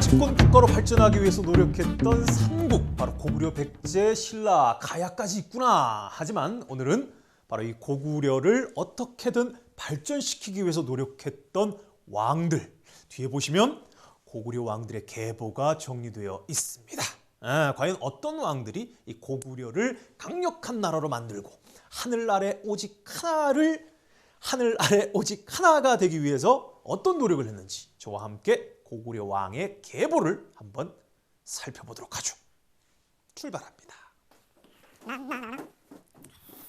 정치권 국가로 발전하기 위해서 노력했던 삼국 바로 고구려, 백제, 신라, 가야까지 있구나. 하지만 오늘은 바로 이 고구려를 어떻게든 발전시키기 위해서 노력했던 왕들 뒤에 보시면 고구려 왕들의 계보가 정리되어 있습니다. 아, 과연 어떤 왕들이 이 고구려를 강력한 나라로 만들고 하늘 아래 오직 하나를 하늘 아래 오직 하나가 되기 위해서 어떤 노력을 했는지 저와 함께 고구려 왕의 계보를 한번 살펴보도록 하죠. 출발합니다.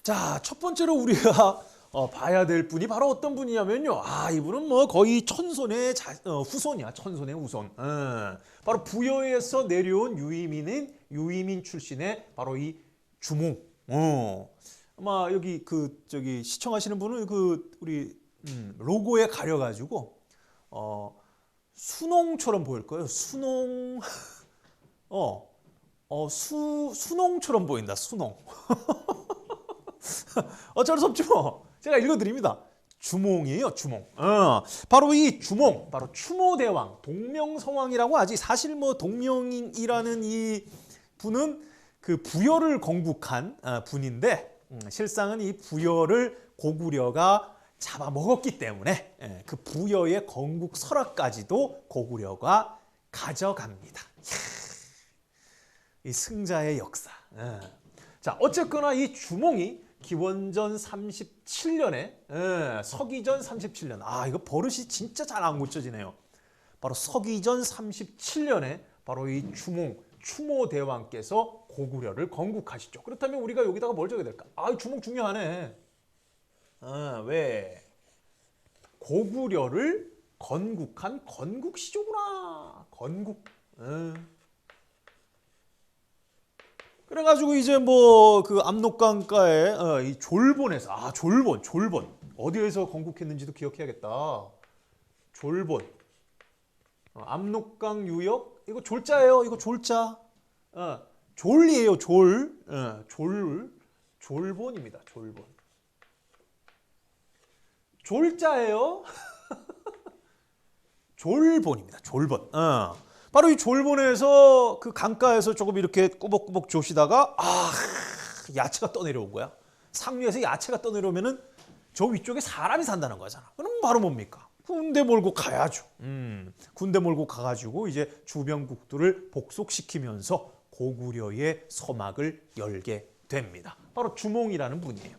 자, 첫 번째로 우리가 어, 봐야 될 분이 바로 어떤 분이냐면요. 아, 이분은 뭐 거의 천손의 자, 어, 후손이야. 천손의 후손. 어, 바로 부여에서 내려온 유이민인 유이민 출신의 바로 이 주몽. 어. 아마 여기 그 저기 시청하시는 분은 그 우리 음, 로고에 가려가지고 어 순홍처럼 보일 거예요. 순홍 어, 어 수, 순홍처럼 보인다. 순홍. 어쩔 수 없죠. 뭐. 제가 읽어드립니다. 주몽이에요, 주몽. 어, 바로 이 주몽, 바로 추모대왕, 동명성왕이라고 하지. 사실 뭐 동명이라는 이 분은 그 부여를 건국한 어, 분인데 음, 실상은 이 부여를 고구려가 잡아먹었기 때문에 예, 그 부여의 건국 설화까지도 고구려가 가져갑니다. 이 승자의 역사. 예. 자, 어쨌거나 이 주몽이 기원전 37년에 예, 서기전 37년. 아, 이거 버릇이 진짜 잘 안 고쳐지네요. 바로 서기전 37년에 바로 이 주몽 추모 대왕께서 고구려를 건국하시죠. 그렇다면 우리가 여기다가 뭘 적어야 될까? 아, 이 주몽 중요하네. 아, 왜? 고구려를 건국한 건국시조구나. 건국. 예. 그래가지고 이제 뭐 그 압록강가에 어, 이 졸본에서 아 졸본 졸본 어디에서 건국했는지도 기억해야겠다. 졸본 어, 압록강 유역 이거 졸자예요. 이거 졸자. 어, 졸이에요. 졸. 어, 졸 졸본입니다. 졸본. 졸자예요. 졸본입니다. 졸본. 어. 바로 이 졸본에서 그 강가에서 조금 이렇게 꾸벅꾸벅 조시다가 아 야채가 떠내려온 거야. 상류에서 야채가 떠내려오면은 저 위쪽에 사람이 산다는 거잖아. 그럼 바로 뭡니까? 군대 몰고 가야죠. 음, 군대 몰고 가가지고 이제 주변국들을 복속시키면서 고구려의 서막을 열게 됩니다. 바로 주몽이라는 분이에요.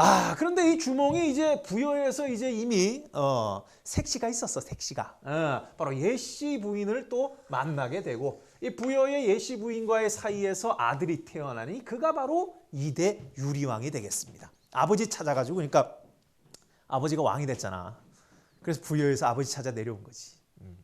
아 그런데 이 주몽이 이제 부여에서 이제 이미 어, 색시가 있었어 색시가 어, 바로 예씨 부인을 또 만나게 되고 이 부여의 예씨 부인과의 사이에서 아들이 태어나니 그가 바로 이대 유리왕이 되겠습니다. 아버지 찾아가지고 그러니까 아버지가 왕이 됐잖아. 그래서 부여에서 아버지 찾아 내려온 거지. 음.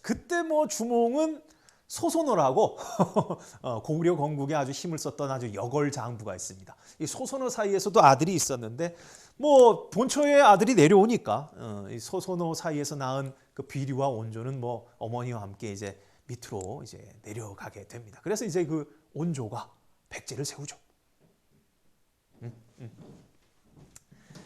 그때 뭐 주몽은 소선호라고 어, 고구려 건국에 아주 힘을 썼던 아주 여걸 장부가 있습니다. 이 소선호 사이에서도 아들이 있었는데 뭐 본처의 아들이 내려오니까 어, 이 소선호 사이에서 낳은 그 비리와 온조는 뭐 어머니와 함께 이제 밑으로 이제 내려가게 됩니다. 그래서 이제 그 온조가 백제를 세우죠. 음, 음.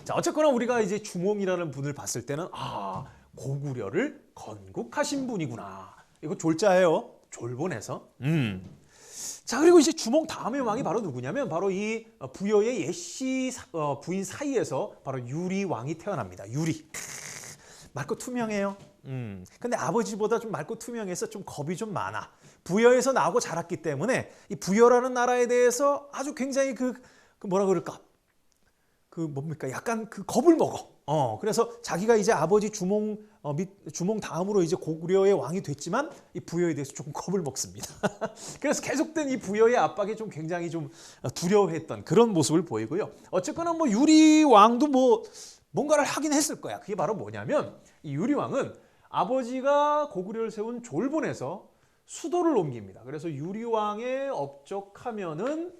자 어쨌거나 우리가 이제 주몽이라는 분을 봤을 때는 아 고구려를 건국하신 분이구나. 이거 졸자예요. 졸본에서. 음. 자 그리고 이제 주몽 다음의 왕이 바로 누구냐면 바로 이 부여의 예씨 어, 부인 사이에서 바로 유리 왕이 태어납니다. 유리. 맑고 투명해요. 음. 근데 아버지보다 좀 맑고 투명해서 좀 겁이 좀 많아. 부여에서 나오고 자랐기 때문에 이 부여라는 나라에 대해서 아주 굉장히 그, 그 뭐라 그럴까? 그 뭡니까? 약간 그 겁을 먹어. 어, 그래서 자기가 이제 아버지 주몽 어, 밑, 주몽 다음으로 이제 고구려의 왕이 됐지만 이 부여에 대해서 조금 겁을 먹습니다. 그래서 계속된 이 부여의 압박에 좀 굉장히 좀 두려워했던 그런 모습을 보이고요. 어쨌거나 뭐 유리 왕도 뭐 뭔가를 하긴 했을 거야. 그게 바로 뭐냐면 이 유리 왕은 아버지가 고구려를 세운 졸본에서 수도를 옮깁니다. 그래서 유리 왕에 업적하면은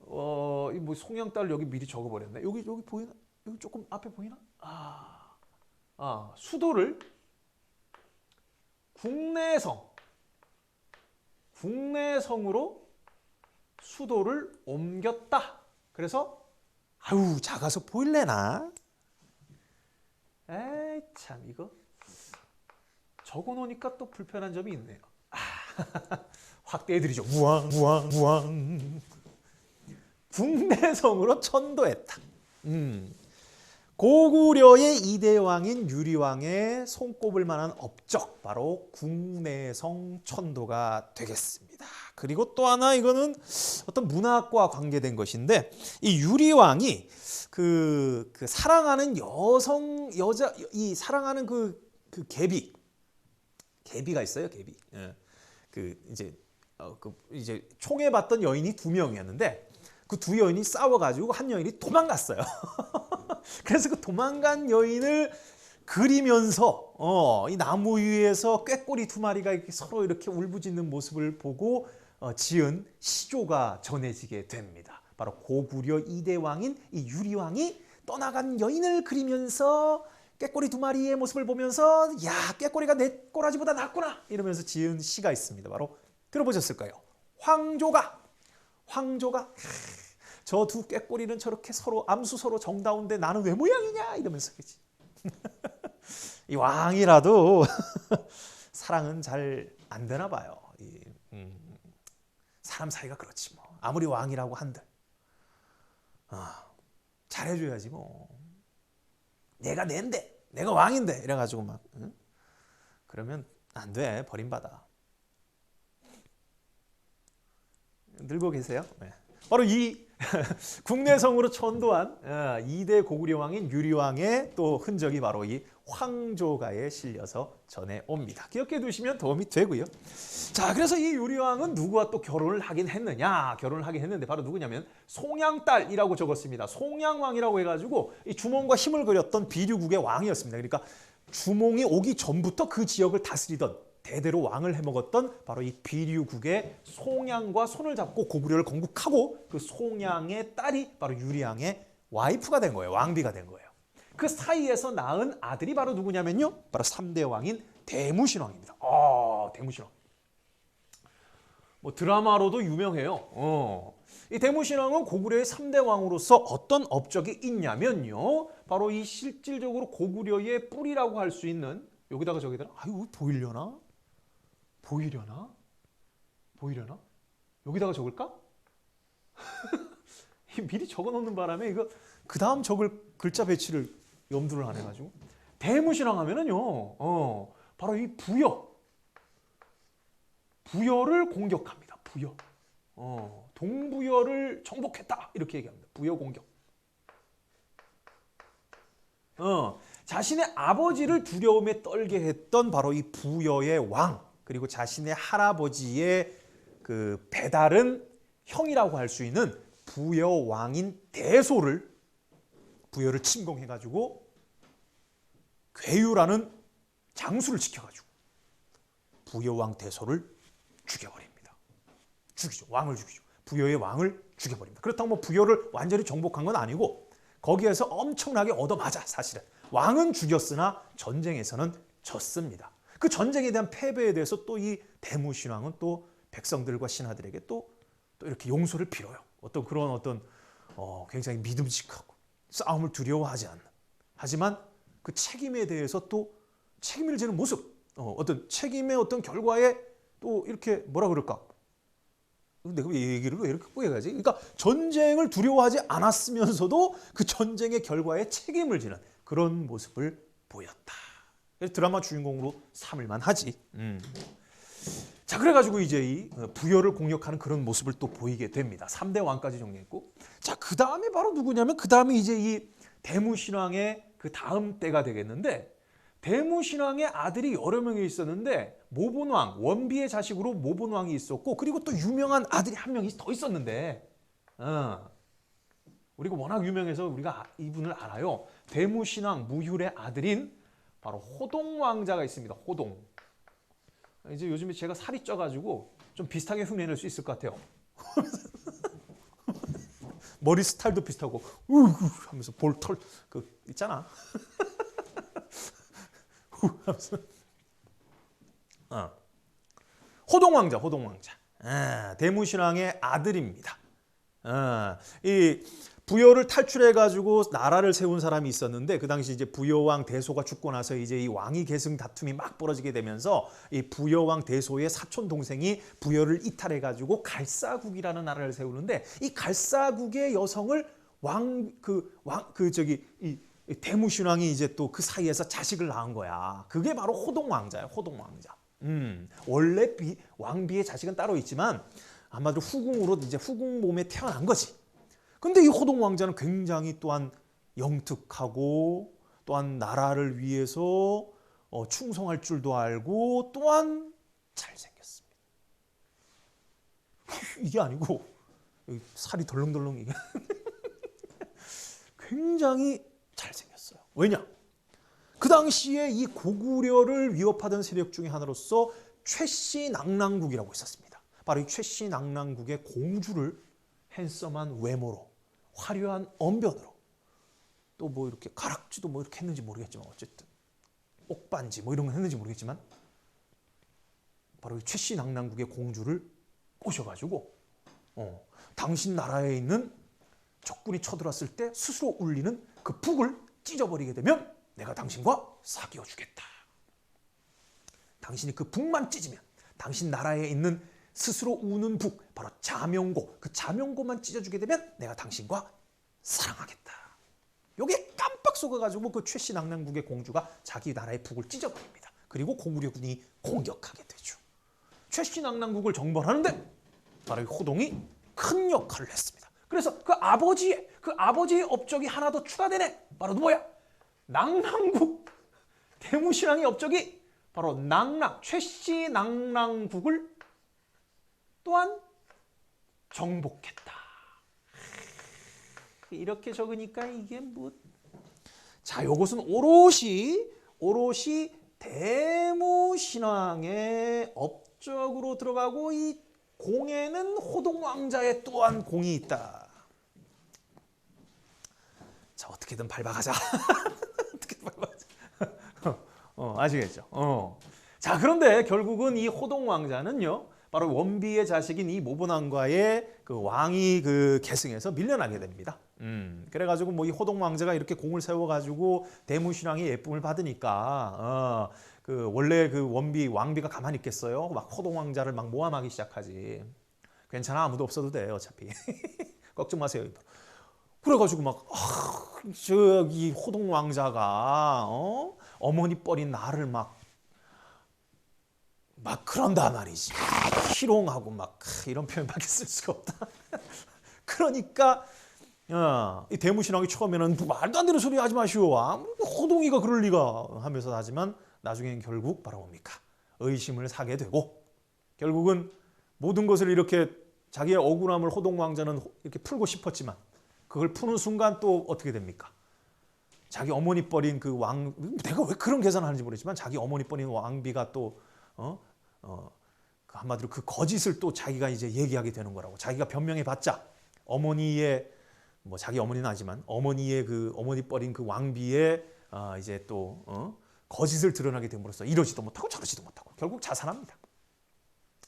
어, 이뭐 송양달 여기 미리 적어버렸네. 여기 여기 보이나? 여기 조금 앞에 보이나? 아, 아 수도를 국내성, 국내성으로 수도를 옮겼다. 그래서 아유 작아서 보일래나? 에이 참 이거 적어놓으니까 또 불편한 점이 있네요. 아, 확대해드리죠. 우왕 우왕 우왕. 국내성으로 천도했다. 음. 고구려의 이대왕인 유리왕의 손꼽을 만한 업적 바로 국내성 천도가 되겠습니다. 그리고 또 하나 이거는 어떤 문학과 관계된 것인데 이 유리왕이 그, 그 사랑하는 여성 여자 이 사랑하는 그, 그 개비 개비가 있어요 개비 예. 그 이제 어, 그 이제 총에 봤던 여인이 두 명이었는데 그 두 여인이 싸워가지고 한 여인이 도망갔어요. 그래서 그 도망간 여인을 그리면서 어, 이 나무 위에서 꾀꼬리 두 마리가 이렇게 서로 이렇게 울부짖는 모습을 보고 어, 지은 시조가 전해지게 됩니다. 바로 고구려 이대왕인 이 유리왕이 떠나간 여인을 그리면서 꾀꼬리 두 마리의 모습을 보면서 야 꾀꼬리가 내 꼬라지보다 낫구나 이러면서 지은 시가 있습니다. 바로 들어보셨을까요? 황조가 황조가 저 두 꾀꼬리는 저렇게 서로 암수 서로 정다운데 나는 왜 모양이냐 이러면서 그지. 이 왕이라도 사랑은 잘 안 되나 봐요. 이, 음, 사람 사이가 그렇지 뭐. 아무리 왕이라고 한들 아, 잘해줘야지 뭐. 내가 낸데, 내가 왕인데 이래가지고 막 응? 그러면 안 돼, 버림받아. 늙어 계세요? 네. 바로 이 국내 성으로 천도한 어, 이대 고구려 왕인 유리왕의 또 흔적이 바로 이 황조가에 실려서 전해 옵니다. 기억해 두시면 도움이 되고요. 자, 그래서 이 유리왕은 누구와 또 결혼을 하긴 했느냐? 결혼을 하긴 했는데 바로 누구냐면 송양딸이라고 적었습니다. 송양왕이라고 해가지고 이 주몽과 힘을 그렸던 비류국의 왕이었습니다. 그러니까 주몽이 오기 전부터 그 지역을 다스리던 대대로 왕을 해먹었던 바로 이 비류국의 송양과 손을 잡고 고구려를 건국하고 그 송양의 딸이 바로 유리양의 와이프가 된 거예요. 왕비가 된 거예요. 그 사이에서 낳은 아들이 바로 누구냐면요. 바로 3대 왕인 대무신왕입니다. 아, 대무신왕. 뭐 드라마로도 유명해요. 어. 이 대무신왕은 고구려의 3대 왕으로서 어떤 업적이 있냐면요. 바로 이 실질적으로 고구려의 뿌리라고 할 수 있는 여기다가 저기다가 아유 보이려나? 보이려나? 보이려나? 여기다가 적을까? 미리 적어놓는 바람에 이거 그 다음 적을 글자 배치를 염두를 안 해가지고 대무신왕 하면은요, 어, 바로 이 부여, 부여를 공격합니다. 부여, 어, 동부여를 정복했다 이렇게 얘기합니다. 부여 공격. 어, 자신의 아버지를 두려움에 떨게 했던 바로 이 부여의 왕 그리고 자신의 할아버지의 그 배달은 형이라고 할 수 있는 부여 왕인 대소를 부여를 침공해 가지고 괴유라는 장수를 지켜 가지고 부여 왕 대소를 죽여 버립니다. 죽이죠. 왕을 죽이죠. 부여의 왕을 죽여 버립니다. 그렇다고 뭐 부여를 완전히 정복한 건 아니고 거기에서 엄청나게 얻어맞아 사실은. 왕은 죽였으나 전쟁에서는 졌습니다. 그 전쟁에 대한 패배에 대해서 또 이 대무신왕은 또 백성들과 신하들에게 또, 또 이렇게 용서를 빌어요. 어떤 그런 어떤 어, 굉장히 믿음직하고 싸움을 두려워하지 않는. 하지만 그 책임에 대해서 또 책임을 지는 모습, 어, 어떤 책임의 어떤 결과에 또 이렇게 뭐라 그럴까? 내가 왜 얘기를 왜 이렇게 꼬여가지? 그러니까 전쟁을 두려워하지 않았으면서도 그 전쟁의 결과에 책임을 지는 그런 모습을 보였다. 드라마 주인공으로 삼을만 하지. 음. 자, 그래가지고 이제 이 부여를 공격하는 그런 모습을 또 보이게 됩니다. 3대 왕까지 정리했고. 자, 그 다음에 바로 누구냐면 그 다음에 이제 이 대무신왕의 그 다음 때가 되겠는데 대무신왕의 아들이 여러 명이 있었는데 모본왕, 원비의 자식으로 모본왕이 있었고 그리고 또 유명한 아들이 한 명이 더 있었는데 어. 우리가 워낙 유명해서 우리가 이분을 알아요. 대무신왕 무휼의 아들인 바로 호동 왕자가 있습니다. 호동. 이제 요즘에 제가 살이 쪄가지고 좀 비슷하게 흉내낼 수 있을 것 같아요. 머리 스타일도 비슷하고 우우 하면서 볼털 그 있잖아. 하면서 어. 호동 왕자, 호동 왕자. 아, 대무신왕의 아들입니다. 아, 이 부여를 탈출해 가지고 나라를 세운 사람이 있었는데 그 당시 이제 부여왕 대소가 죽고 나서 이제 이 왕위 계승 다툼이 막 벌어지게 되면서 이 부여왕 대소의 사촌 동생이 부여를 이탈해 가지고 갈사국이라는 나라를 세우는데 이 갈사국의 여성을 왕 그 왕 그 저기 이 대무신왕이 이제 또 그 사이에서 자식을 낳은 거야. 그게 바로 호동 왕자야. 호동 왕자. 음, 원래 비, 왕비의 자식은 따로 있지만 아마도 후궁으로 이제 후궁 몸에 태어난 거지. 근데 이 호동 왕자는 굉장히 또한 영특하고 또한 나라를 위해서 어, 충성할 줄도 알고 또한 잘생겼습니다. 이게 아니고 살이 덜렁덜렁 이게 굉장히 잘생겼어요. 왜냐? 그 당시에 이 고구려를 위협하던 세력 중에 하나로서 최씨 낭랑국이라고 있었습니다. 바로 이 최씨 낭랑국의 공주를 핸섬한 외모로 화려한 언변으로 또 뭐 이렇게 가락지도 뭐 이렇게 했는지 모르겠지만 어쨌든 옥반지 뭐 이런 거 했는지 모르겠지만 바로 이 최씨 낭랑국의 공주를 꼬셔가지고 어, 당신 나라에 있는 적군이 쳐들었을 때 스스로 울리는 그 북을 찢어버리게 되면 내가 당신과 사귀어 주겠다. 당신이 그 북만 찢으면 당신 나라에 있는 스스로 우는 북 바로 자명고 그 자명고만 찢어주게 되면 내가 당신과 사랑하겠다. 요게 깜빡 속아가지고 그 최씨 낭랑국의 공주가 자기 나라의 북을 찢어버립니다. 그리고 고구려군이 공격하게 되죠. 최씨 낭랑국을 정벌하는데 바로 이 호동이 큰 역할을 했습니다. 그래서 그 아버지의 그 아버지의 업적이 하나 더 추가되네. 바로 뭐야? 낭랑국 대무신왕의 업적이 바로 낭랑 최씨 낭랑국을 또한 정복했다. 이렇게 적으니까 이게 뭐 자, 요것은 오롯이 오롯이 대무신왕의 업적으로 들어가고 이 공에는 호동 왕자의 또한 공이 있다. 자, 어떻게든 밟아가자. 어떻게든 밟아가자. 어, 아시겠죠? 어. 자, 그런데 결국은 이 호동 왕자는요. 바로 원비의 자식인 이 모본왕과의 그 왕이 그 계승해서 밀려나게 됩니다. 음, 그래가지고 뭐 이 호동 왕자가 이렇게 공을 세워가지고 대무신왕의 예쁨을 받으니까 어, 그 원래 그 원비 왕비가 가만히 있겠어요? 막 호동 왕자를 막 모함하기 시작하지. 괜찮아 아무도 없어도 돼 어차피 걱정 마세요. 그래가지고 막 아, 저기 호동 왕자가 어? 어머니 뻘인 나를 막 막 그런다 말이지. 희롱하고 막 이런 표현밖에 쓸 수가 없다. 그러니까 어, 이 대무신왕이 처음에는 말도 안 되는 소리 하지 마시오. 아, 호동이가 그럴 리가 하면서 하지만 나중엔 결국 바로 뭡니까? 의심을 사게 되고 결국은 모든 것을 이렇게 자기의 억울함을 호동 왕자는 이렇게 풀고 싶었지만 그걸 푸는 순간 또 어떻게 됩니까? 자기 어머니 뻘인 그 왕, 내가 왜 그런 계산을 하는지 모르지만 자기 어머니 뻘인 왕비가 또 어, 어, 그 한마디로 그 거짓을 또 자기가 이제 얘기하게 되는 거라고. 자기가 변명해 봤자 어머니의 뭐 자기 어머니는 아니지만 어머니의 그 어머니 뻘인 그 왕비의 아, 이제 또 어? 거짓을 드러나게 됨으로써 이러지도 못하고 저러지도 못하고 결국 자살합니다.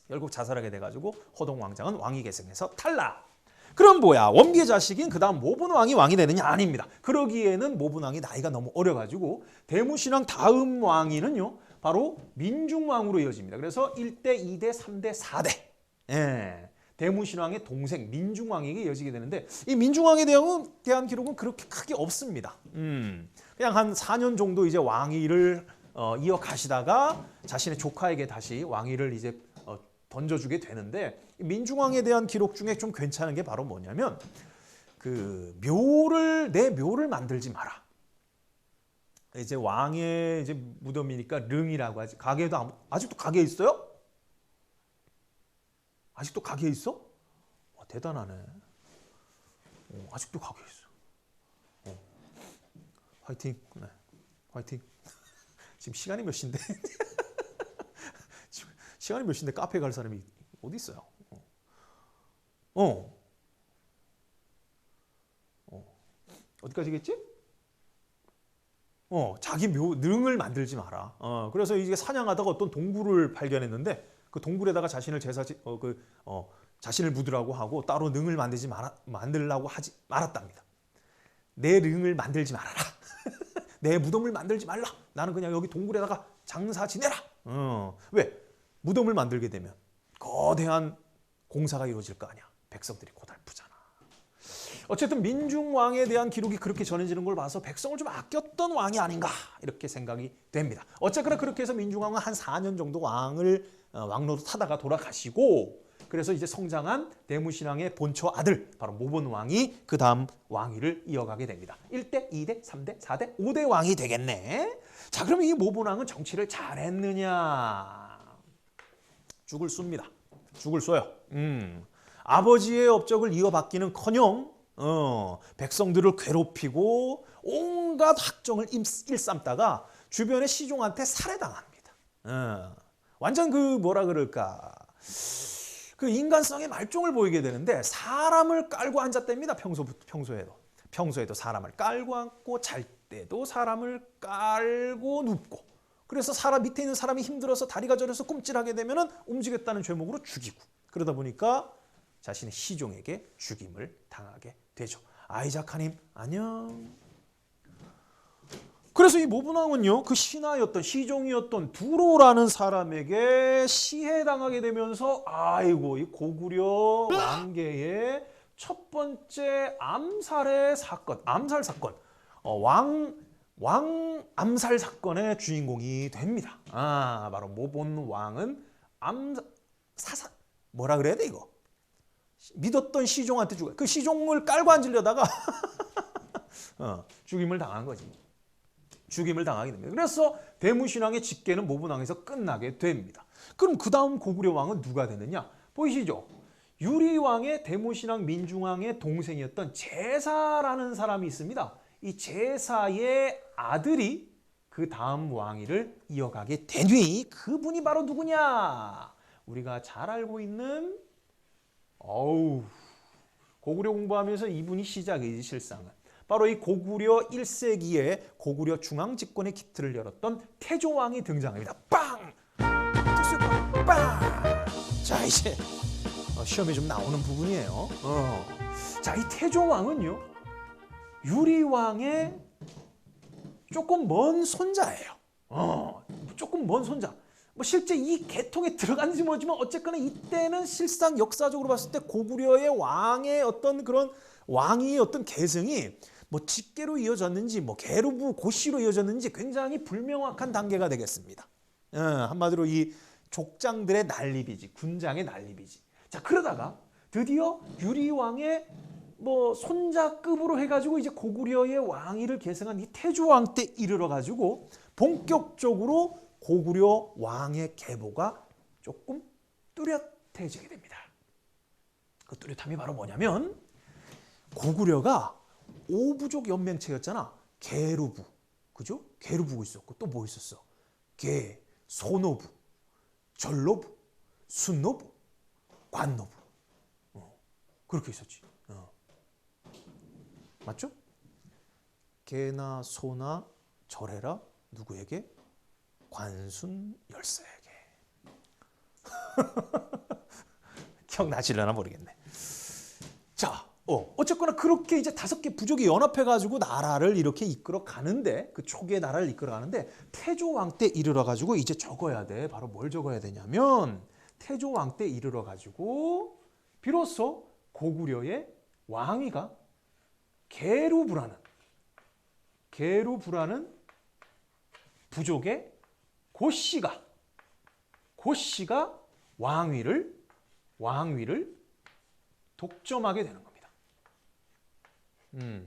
결국 자살하게 돼가지고 호동 왕장은 왕위 계승해서 탈락. 그럼 뭐야 원비의 자식인 그다음 모분 왕이 왕이 되느냐 아닙니다. 그러기에는 모분 왕이 나이가 너무 어려가지고 대무신왕 다음 왕위는요 바로 민중왕으로 이어집니다. 그래서 1대, 2대, 3대, 4대. 예. 대무신왕의 동생 민중왕에게 이어지게 되는데 이 민중왕에 대한, 대한 기록은 그렇게 크게 없습니다. 음, 그냥 한 4년 정도 이제 왕위를 어, 이어가시다가 자신의 조카에게 다시 왕위를 이제 어, 던져주게 되는데 민중왕에 대한 기록 중에 좀 괜찮은 게 바로 뭐냐면 그 묘를 내 묘를 만들지 마라. 이제 왕의 이제 무덤이니까 릉이라고 하지. 가게도 아무, 아직도 가게 있어요? 아직도 가게에 있어? 와, 대단하네. 어, 아직도 가게에 있어. 어. 화이팅. 네. 화이팅. 지금 시간이 몇 시인데? 시간이 몇 시인데 카페 갈 사람이 어디 있어요? 어. 어. 어. 어디까지겠지? 어, 자기 묘, 능을 만들지 마라. 어, 그래서 이게 사냥하다가 어떤 동굴을 발견했는데 그 동굴에다가 자신을 제사 어, 그 어, 자신을 묻으라고 하고 따로 능을 만들지 말아, 만들라고 하지 말았답니다. 내 릉을 만들지 말아라. 내 무덤을 만들지 말라. 나는 그냥 여기 동굴에다가 장사 지내라. 어. 왜? 무덤을 만들게 되면 거대한 공사가 이루어질 거 아니야. 백성들이 고달프잖아. 어쨌든 민중왕에 대한 기록이 그렇게 전해지는 걸 봐서 백성을 좀 아꼈던 왕이 아닌가 이렇게 생각이 됩니다. 어쨌거나 그렇게 해서 민중왕은 한 4년 정도 왕을 어, 왕로도 타다가 돌아가시고 그래서 이제 성장한 대무신왕의 본처 아들 바로 모본 왕이 그 다음 왕위를 이어가게 됩니다. 1대, 2대, 3대, 4대, 5대 왕이 되겠네. 자 그러면 이 모본 왕은 정치를 잘했느냐? 죽을 쏩니다. 죽을 쏘요. 음. 아버지의 업적을 이어받기는커녕 어, 백성들을 괴롭히고 온갖 학정을 임- 일삼다가 주변의 시종한테 살해당합니다. 어, 완전 그 뭐라 그럴까 그 인간성의 말종을 보이게 되는데 사람을 깔고 앉았답니다. 평소 평소에도 평소에도 사람을 깔고 앉고 잘 때도 사람을 깔고 눕고 그래서 사람 밑에 있는 사람이 힘들어서 다리가 저려서 꿈찔하게 되면은 움직였다는 죄목으로 죽이고 그러다 보니까 자신의 시종에게 죽임을 당하게 되죠. 아이자카님 안녕. 그래서 이 모분왕은요 그 신하였던 시종이었던 두로라는 사람에게 시해당하게 되면서 아이고 이 고구려 왕계의 첫 번째 암살의 사건, 암살 사건, 어, 왕, 왕 암살 사건의 주인공이 됩니다. 아 바로 모본 왕은 암 사사 뭐라 그래야 돼 이거 믿었던 시종한테 죽어 그 시종을 깔고 앉으려다가 어, 죽임을 당한 거지. 죽임을 당하게 됩니다. 그래서 대무신왕의 직계는 모분왕에서 끝나게 됩니다. 그럼 그 다음 고구려 왕은 누가 되느냐? 보이시죠? 유리왕의 대무신왕 민중왕의 동생이었던 제사라는 사람이 있습니다. 이 제사의 아들이 그 다음 왕위를 이어가게 되니 그분이 바로 누구냐? 우리가 잘 알고 있는 어우 고구려 공부하면서 이분이 시작이지 실상은. 바로 이 고구려 1세기에 고구려 중앙 집권의 기틀을 열었던 태조왕이 등장합니다. 빵! 빵! 자 이제 어, 시험에 좀 나오는 부분이에요. 어. 자 이 태조왕은요 유리왕의 조금 먼 손자예요. 어, 조금 먼 손자. 뭐 실제 이 계통에 들어갔는지 모르지만 어쨌거나 이때는 실상 역사적으로 봤을 때 고구려의 왕의 어떤 그런 왕위의 어떤 계승이 뭐 직계로 이어졌는지 뭐 계루부 고씨로 이어졌는지 굉장히 불명확한 단계가 되겠습니다. 어, 한마디로 이 족장들의 난립이지 군장의 난립이지. 자 그러다가 드디어 유리왕의 뭐 손자급으로 해가지고 이제 고구려의 왕위를 계승한 이 태조왕 때 이르러 가지고 본격적으로 고구려 왕의 계보가 조금 뚜렷해지게 됩니다. 그 뚜렷함이 바로 뭐냐면 고구려가 오부족 연맹체였잖아. 계루부, 그죠? 계루부가 있었고 또 뭐 있었어? 계, 소노부, 절노부, 순노부, 관노부. 어, 그렇게 있었지. 어. 맞죠? 개나 소나 절해라 누구에게? 관순 열사에게. 기억나시려나 모르겠네. 자, 어, 어쨌거나 그렇게 이제 다섯 개 부족이 연합해 가지고 나라를 이렇게 이끌어 가는데 그 초기의 나라를 이끌어 가는데 태조 왕 때 이르러 가지고 이제 적어야 돼. 바로 뭘 적어야 되냐면 태조 왕 때 이르러 가지고 비로소 고구려의 왕위가 게루부라는 게루부라는 부족의 고씨가 고씨가 왕위를 왕위를 독점하게 되는 겁니다. 음.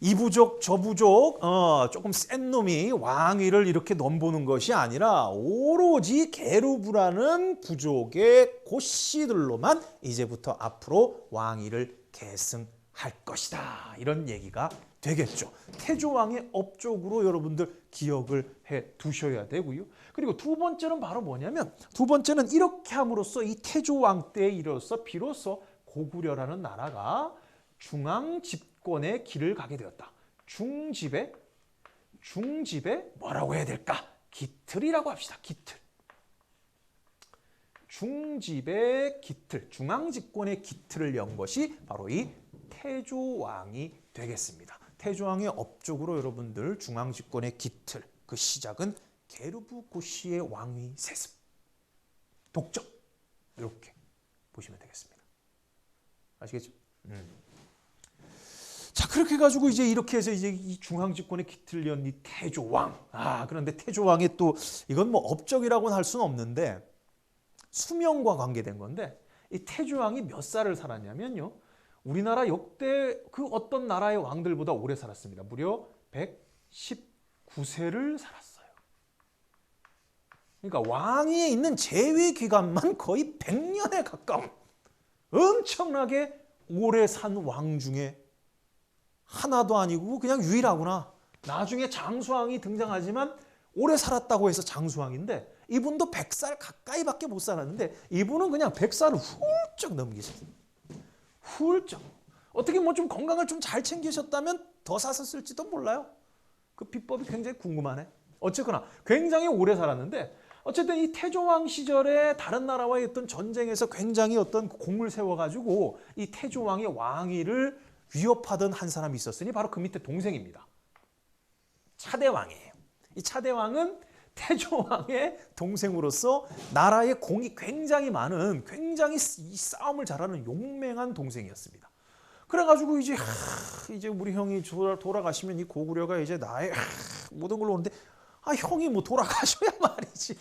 이 부족 저 부족 어, 조금 센 놈이 왕위를 이렇게 넘보는 것이 아니라 오로지 게루부라는 부족의 고씨들로만 이제부터 앞으로 왕위를 계승할 것이다. 이런 얘기가 되겠죠. 태조왕의 업적으로 여러분들 기억을 해 두셔야 되고요. 그리고 두 번째는 바로 뭐냐면 두 번째는 이렇게 함으로써 이 태조왕 때에 이르러서 비로소 고구려라는 나라가 중앙 집권의 길을 가게 되었다. 중집의 중집의 뭐라고 해야 될까? 기틀이라고 합시다. 기틀. 중집의 기틀, 중앙 집권의 기틀을 연 것이 바로 이 태조왕이 되겠습니다. 태조왕의 업적으로 여러분들 중앙 집권의 기틀 그 시작은 게르부 고시의 왕위 세습 독점 이렇게 보시면 되겠습니다. 아시겠죠? 음. 자 그렇게 해가지고 이제 이렇게 해서 이제 이 중앙 집권의 기틀 연이 태조왕. 아 그런데 태조왕의 또 이건 뭐 업적이라고는 할 수는 없는데 수명과 관계된 건데 이 태조왕이 몇 살을 살았냐면요. 우리나라 역대 그 어떤 나라의 왕들보다 오래 살았습니다. 무려 119세를 살았어요. 그러니까 왕위에 있는 재위 기간만 거의 100년에 가까운 엄청나게 오래 산 왕 중에 하나도 아니고 그냥 유일하구나. 나중에 장수왕이 등장하지만 오래 살았다고 해서 장수왕인데 이분도 100살 가까이밖에 못 살았는데 이분은 그냥 100살을 훌쩍 넘기셨어요. 훌쩍. 어떻게 뭐 좀 건강을 좀 잘 챙기셨다면 더 사셨을지도 몰라요. 그 비법이 굉장히 궁금하네. 어쨌거나 굉장히 오래 살았는데 어쨌든 이 태조왕 시절에 다른 나라와의 어떤 전쟁에서 굉장히 어떤 공을 세워가지고 이 태조왕의 왕위를 위협하던 한 사람이 있었으니 바로 그 밑에 동생입니다. 차대왕이에요. 이 차대왕은 태조왕의 동생으로서 나라의 공이 굉장히 많은 굉장히 이 싸움을 잘하는 용맹한 동생이었습니다. 그래가지고 이제 하, 이제 우리 형이 돌아- 돌아가시면 이 고구려가 이제 나의 하, 모든 걸 오는데 아 형이 뭐 돌아가셔야 말이지.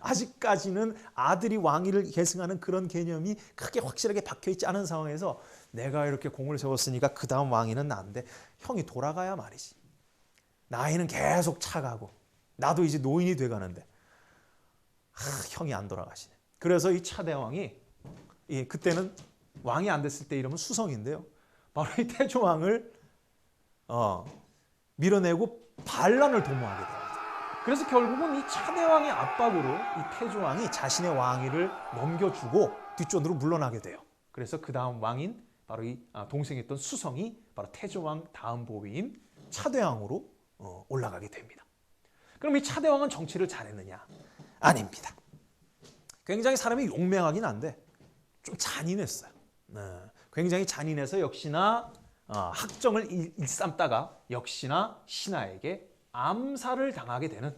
아직까지는 아들이 왕위를 계승하는 그런 개념이 크게 확실하게 박혀 있지 않은 상황에서 내가 이렇게 공을 세웠으니까 그 다음 왕위는 난데 형이 돌아가야 말이지. 나이는 계속 차가고 나도 이제 노인이 돼가는데 하, 형이 안 돌아가시네. 그래서 이 차대왕이 예, 그때는 왕이 안 됐을 때 이름은 수성인데요. 바로 이 태조왕을 어, 밀어내고 반란을 도모하게 됩니다. 그래서 결국은 이 차대왕의 압박으로 이 태조왕이 자신의 왕위를 넘겨주고 뒷전으로 물러나게 돼요. 그래서 그 다음 왕인 바로 이 아, 동생이었던 수성이 바로 태조왕 다음 보위인 차대왕으로 어, 올라가게 됩니다. 그럼 이 차대왕은 정치를 잘했느냐? 아닙니다. 굉장히 사람이 용맹하긴 한데 좀 잔인했어요. 네. 굉장히 잔인해서 역시나 어, 학정을 일- 일삼다가 역시나 신하에게 암살을 당하게 되는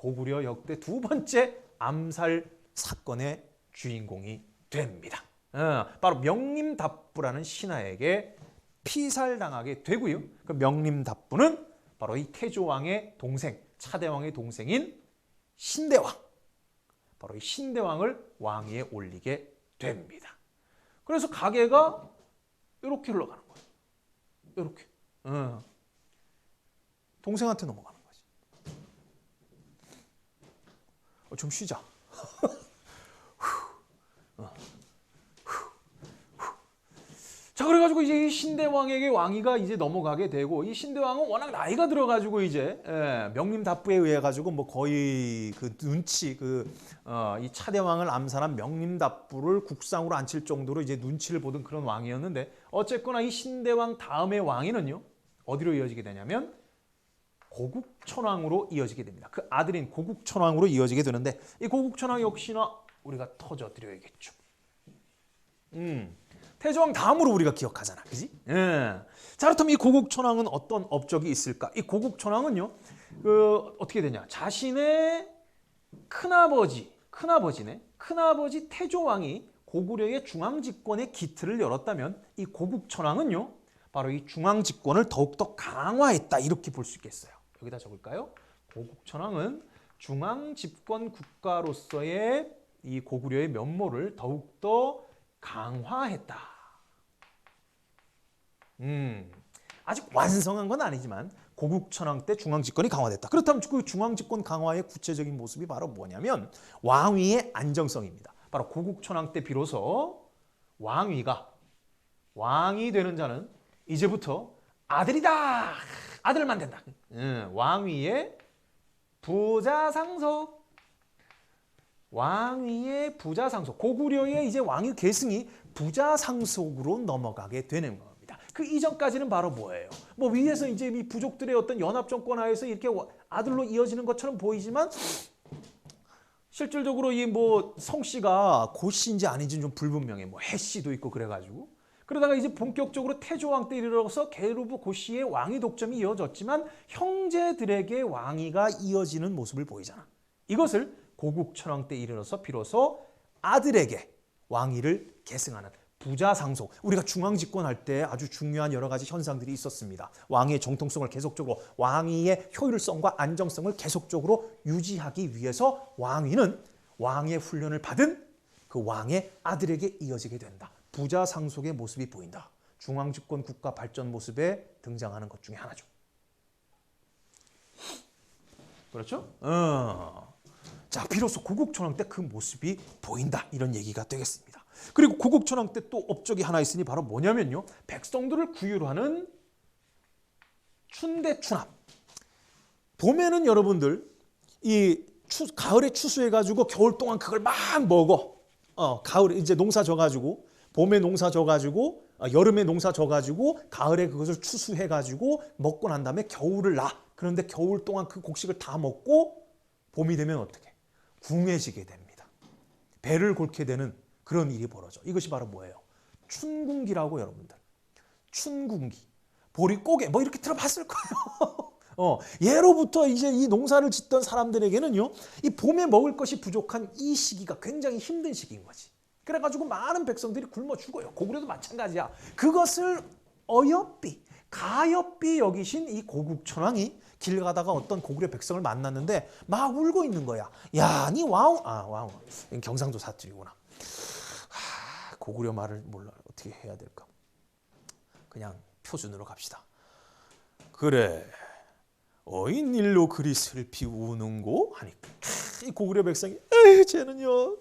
고구려 역대 두 번째 암살 사건의 주인공이 됩니다. 어, 바로 명림답부라는 신하에게 피살당하게 되고요. 그 명림답부는 바로 이 태조왕의 동생, 차대왕의 동생인 신대왕. 바로 이 신대왕을 왕위에 올리게 됩니다. 그래서 가계가 이렇게 흘러가는 거예요. 이렇게. 어. 동생한테 넘어가는 거지. 어, 좀 쉬자. 어. 자 그래가지고 이제 이 신대왕에게 왕위가 이제 넘어가게 되고 이 신대왕은 워낙 나이가 들어가지고 이제 예, 명림답부에 의해 가지고 뭐 거의 그 눈치 그 어, 이 차대왕을 암살한 명림답부를 국상으로 앉힐 정도로 이제 눈치를 보던 그런 왕이었는데 어쨌거나 이 신대왕 다음의 왕위는요 어디로 이어지게 되냐면 고국천왕으로 이어지게 됩니다. 그 아들인 고국천왕으로 이어지게 되는데 이 고국천왕 역시나 우리가 터져드려야겠죠. 음. 태조왕 다음으로 우리가 기억하잖아. 그지? 예. 자, 그렇다면 이 고국천왕은 어떤 업적이 있을까? 이 고국천왕은요, 그, 어떻게 되냐. 자신의 큰아버지, 큰아버지네. 큰아버지 태조왕이 고구려의 중앙 집권의 기틀을 열었다면 이 고국천왕은요, 바로 이 중앙 집권을 더욱더 강화했다. 이렇게 볼 수 있겠어요. 여기다 적을까요? 고국천왕은 중앙 집권 국가로서의 이 고구려의 면모를 더욱더 강화했다. 음, 아직 완성한 건 아니지만 고국천왕 때 중앙 집권이 강화됐다. 그렇다면 그 중앙 집권 강화의 구체적인 모습이 바로 뭐냐면 왕위의 안정성입니다. 바로 고국천왕 때 비로소 왕위가 왕이 되는 자는 이제부터 아들이다. 아들만 된다. 음, 왕위의 부자 상속. 왕위의 부자 상속. 고구려의 이제 왕위 계승이 부자 상속으로 넘어가게 되는 겁니다. 그 이전까지는 바로 뭐예요? 뭐 위에서 이제 이 부족들의 어떤 연합 정권 하에서 이렇게 아들로 이어지는 것처럼 보이지만 실질적으로 이 뭐 성씨가 고씨인지 아닌지 좀 불분명해. 뭐 해씨도 있고 그래가지고 그러다가 이제 본격적으로 태조왕 때 이르러서 게르부 고씨의 왕위 독점이 이어졌지만 형제들에게 왕위가 이어지는 모습을 보이잖아. 이것을 고국천왕 때 이르러서 비로소 아들에게 왕위를 계승하는 부자 상속. 우리가 중앙 집권할 때 아주 중요한 여러 가지 현상들이 있었습니다. 왕위의 정통성을 계속적으로 왕위의 효율성과 안정성을 계속적으로 유지하기 위해서 왕위는 왕의 훈련을 받은 그 왕의 아들에게 이어지게 된다. 부자 상속의 모습이 보인다. 중앙 집권 국가 발전 모습에 등장하는 것 중에 하나죠. 그렇죠? 어. 자, 비로소 고국천왕 때그 모습이 보인다. 이런 얘기가 되겠습니다. 그리고 고국천왕 때또 업적이 하나 있으니 바로 뭐냐면요. 백성들을 구휼하는 춘대춘합. 봄에는 여러분들 이 추, 가을에 추수해 가지고 겨울 동안 그걸 막 먹어. 어, 가을에 이제 농사 져 가지고 봄에 농사 져 가지고 어, 여름에 농사 져 가지고 가을에 그것을 추수해 가지고 먹고 난 다음에 겨울을 나. 그런데 겨울 동안 그 곡식을 다 먹고 봄이 되면 어떻게? 궁해지게 됩니다. 배를 골게 되는 그런 일이 벌어져. 이것이 바로 뭐예요? 춘궁기라고 여러분들. 춘궁기. 보리고개 뭐 이렇게 들어봤을 거예요. 어, 예로부터 이제 이 농사를 짓던 사람들에게는요, 이 봄에 먹을 것이 부족한 이 시기가 굉장히 힘든 시기인 거지. 그래가지고 많은 백성들이 굶어 죽어요. 고구려도 마찬가지야. 그것을 어여삐, 가엾비 여기신 이 고국천왕이 길 가다가 어떤 고구려 백성을 만났는데 막 울고 있는 거야. 야, 니 와우, 아 와우, 경상도 사투리구나. 하, 고구려 말을 몰라 어떻게 해야 될까? 그냥 표준으로 갑시다. 그래. 어인 일로 그리 슬피 우는고? 하니까 이 고구려 백성이 에이 쟤는요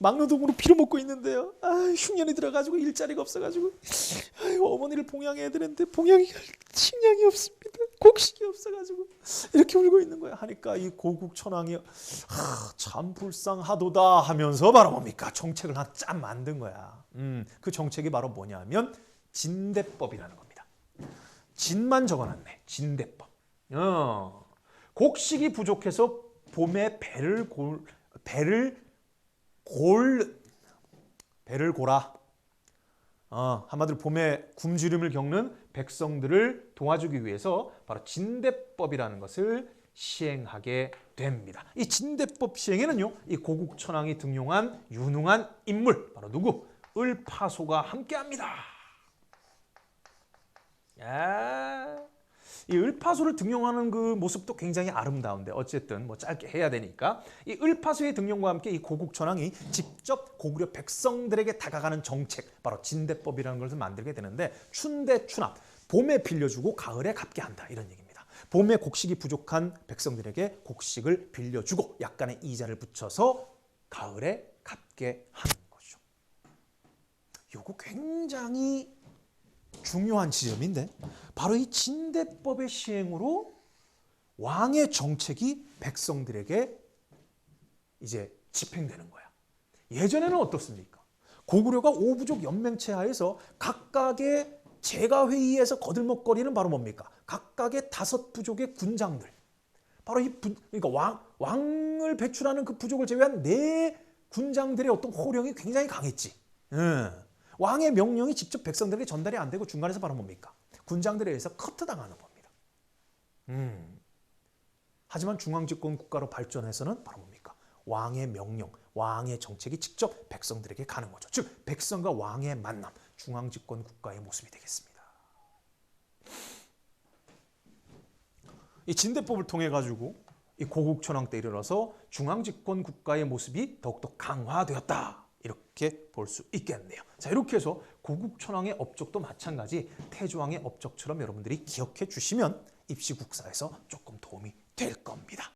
막노동으로 피로 먹고 있는데요. 아 흉년이 들어가지고 일자리가 없어가지고 아유 어머니를 봉양해야 되는데 봉양이 식량이 없습니다. 곡식이 없어가지고 이렇게 울고 있는 거야. 하니까 이 고국 천왕이 아, 참 불쌍하도다 하면서 바로 뭡니까? 정책을 하나 짠 만든 거야. 음, 그 정책이 바로 뭐냐면 진대법이라는 겁니다. 진만 적어놨네. 진대법 어, 곡식이 부족해서 봄에 배를 골 배를 골 배를 골아 어, 한마디로 봄에 굶주림을 겪는 백성들을 도와주기 위해서 바로 진대법이라는 것을 시행하게 됩니다. 이 진대법 시행에는요, 이 고국천왕이 등용한 유능한 인물 바로 누구? 을파소가 함께합니다. 야. 이 을파소를 등용하는 그 모습도 굉장히 아름다운데 어쨌든 뭐 짧게 해야 되니까 이 을파소의 등용과 함께 이 고국천왕이 직접 고구려 백성들에게 다가가는 정책 바로 진대법이라는 것을 만들게 되는데 춘대 춘합 봄에 빌려주고 가을에 갚게 한다 이런 얘기입니다. 봄에 곡식이 부족한 백성들에게 곡식을 빌려주고 약간의 이자를 붙여서 가을에 갚게 하는 거죠. 요거 굉장히 중요한 지점인데 바로 이 진대법의 시행으로 왕의 정책이 백성들에게 이제 집행되는 거야. 예전에는 어떻습니까? 고구려가 오부족 연맹체 하에서 각각의 제가 회의에서 거들먹거리는 바로 뭡니까? 각각의 다섯 부족의 군장들. 바로 이 부, 그러니까 왕 왕을 배출하는 그 부족을 제외한 네 군장들의 어떤 호령이 굉장히 강했지. 예. 왕의 명령이 직접 백성들에게 전달이 안 되고 중간에서 바로 뭡니까? 군장들에 의해서 커트당하는 겁니다. 음. 하지만 중앙집권 국가로 발전해서는 바로 뭡니까? 왕의 명령, 왕의 정책이 직접 백성들에게 가는 거죠. 즉 백성과 왕의 만남, 중앙집권 국가의 모습이 되겠습니다. 이 진대법을 통해 가지고 이 고국천왕 때 이르러서 중앙집권 국가의 모습이 더욱더 강화되었다. 이렇게 볼 수 있겠네요. 자 이렇게 해서 고국천왕의 업적도 마찬가지 태조왕의 업적처럼 여러분들이 기억해 주시면 입시국사에서 조금 도움이 될 겁니다.